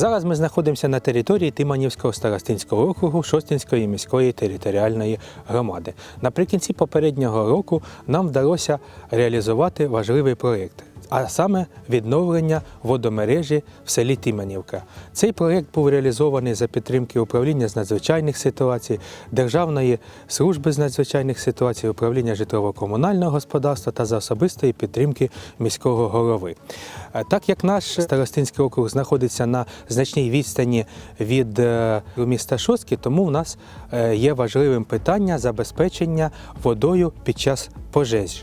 Зараз ми знаходимося на території Тиманівського старостинського округу Шостинської міської територіальної громади. Наприкінці попереднього року нам вдалося реалізувати важливий проєкт. А саме відновлення водомережі в селі Тиманівка. Цей проєкт був реалізований за підтримки управління з надзвичайних ситуацій, Державної служби з надзвичайних ситуацій, управління житлово-комунального господарства та за особистої підтримки міського голови. Е, Так як наш старостинський округ знаходиться на значній відстані від е, міста Шостки, тому в нас е, є важливим питання забезпечення водою під час пожежі.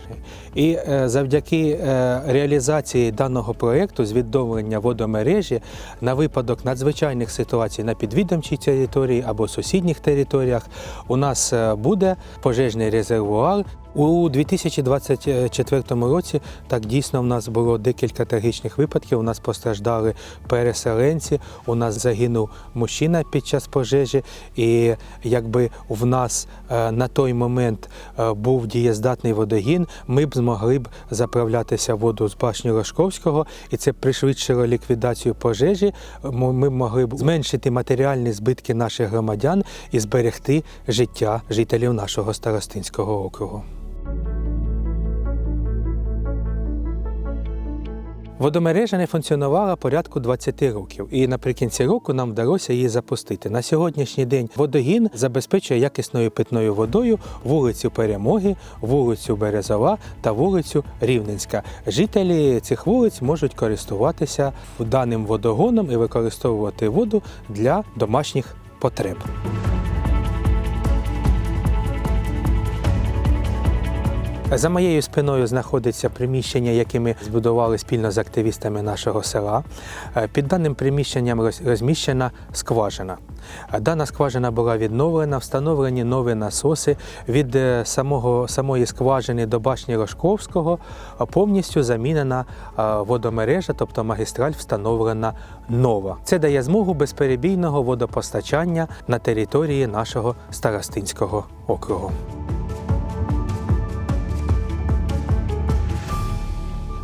І завдяки е, реалізації даного проєкту з відновлення водомережі на випадок надзвичайних ситуацій на підвідомчій території або сусідніх територіях у нас е, буде пожежний резервуар. У 2024 році так дійсно в нас було декілька трагічних випадків. У нас постраждали переселенці, у нас загинув мужчина під час пожежі. І якби в нас е, на той момент е, був дієздатний водогін, ми б змогли б заправлятися воду з башні Рожковського, і це пришвидшило ліквідацію пожежі. Ми могли б зменшити матеріальні збитки наших громадян і зберегти життя жителів нашого старостинського округу. Водомережа не функціонувала порядку 20 років, і наприкінці року нам вдалося її запустити. На сьогоднішній день водогін забезпечує якісною питною водою вулицю Перемоги, вулицю Березова та вулицю Рівненська. Жителі цих вулиць можуть користуватися даним водогоном і використовувати воду для домашніх потреб. За моєю спиною знаходиться приміщення, яке ми збудували спільно з активістами нашого села. Е, Під даним приміщенням розміщена скважина. Е, Дана скважина була відновлена, встановлені нові насоси від е, самого, самої скважини до башні Рожковського повністю замінена водомережа, тобто магістраль встановлена нова. Це дає змогу безперебійного водопостачання на території нашого старостинського округу.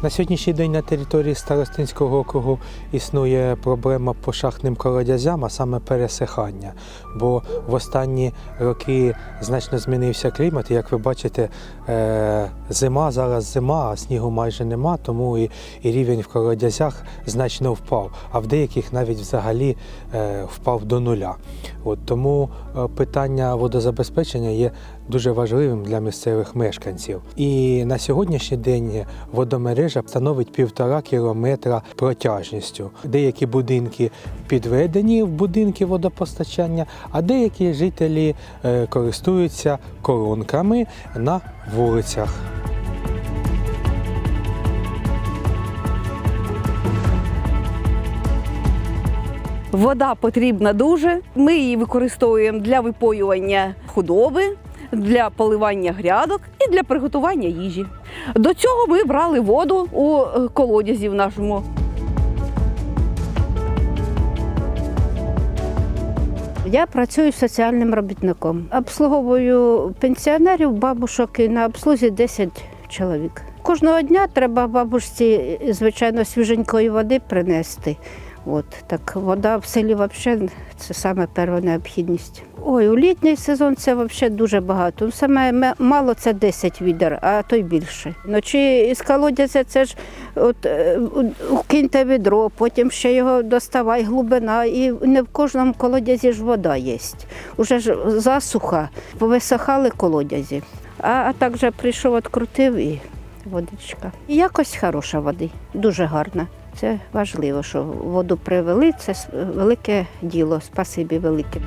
На сьогоднішній день на території Старостинського округу існує проблема по шахтним колодязям, а саме пересихання. Бо в останні роки значно змінився клімат. Як ви бачите, е, зима зараз зима, а снігу майже нема, тому і, і рівень в колодязях значно впав, а в деяких навіть взагалі е, впав до нуля. От, тому е, питання водозабезпечення є дуже важливим для місцевих мешканців. І на сьогоднішній день водомережа становить півтора кілометра протяжністю. Деякі будинки підведені в будинки водопостачання, а деякі жителі е, користуються коронками на вулицях. Вода потрібна дуже. Ми її використовуємо для випоювання худоби, для поливання грядок і для приготування їжі. До цього ми брали воду у е, колодязі в нашому. Я працюю соціальним робітником. Обслуговую пенсіонерів, бабушок і на обслузі 10 чоловік. Кожного дня треба бабушці, звичайно, свіженької води принести. От так вода в селі взагалі це саме перша необхідність. Ой, у літній сезон це взагалі дуже багато. Саме мало це 10 відер, а то й більше. Вночі з колодязя це ж от е, киньте відро, потім ще його доставай, глибина, і не в кожному колодязі ж вода є. Уже ж засуха, повисохали колодязі. А, а так же прийшов, відкрутив і водичка. І якось хороша води, дуже гарна. Це важливо, що воду привели. Це велике діло. Спасибі велике.